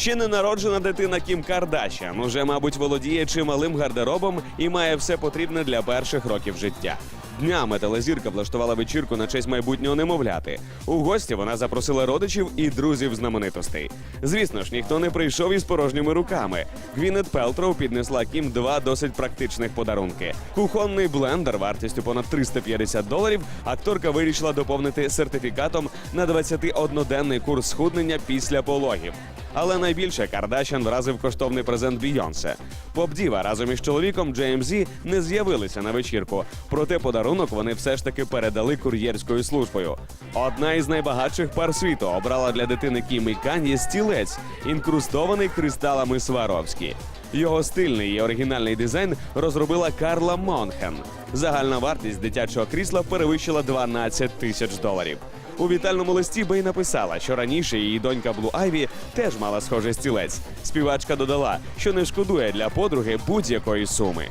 Ще не народжена дитина Кім Кардашян уже, мабуть, володіє чималим гардеробом і має все потрібне для перших років життя. Днями телезірка влаштувала вечірку на честь майбутнього немовляти. У гості вона запросила родичів і друзів знаменитостей. Звісно ж, ніхто не прийшов із порожніми руками. Гвінет Пелтроу піднесла Кім два досить практичних подарунки: кухонний блендер вартістю понад 350 доларів. Акторка вирішила доповнити сертифікатом на 21-денний курс схуднення після пологів. Але найбільше Кардашян вразив коштовний презент Бійонсе. Поп-діва разом із чоловіком Джейм Зі не з'явилися на вечірку. Проте подарунок вони все ж таки передали кур'єрською службою. Одна із найбагатших пар світу обрала для дитини Кім і Кан'є стілець, інкрустований кристалами Сваровські. Його стильний і оригінальний дизайн розробила Карла Монхен. Загальна вартість дитячого крісла перевищила 12 тисяч доларів. У вітальному листі Бей написала, що раніше її донька Блу Айві теж мала схожий стілець. Співачка додала, що не шкодує для подруги будь-якої суми.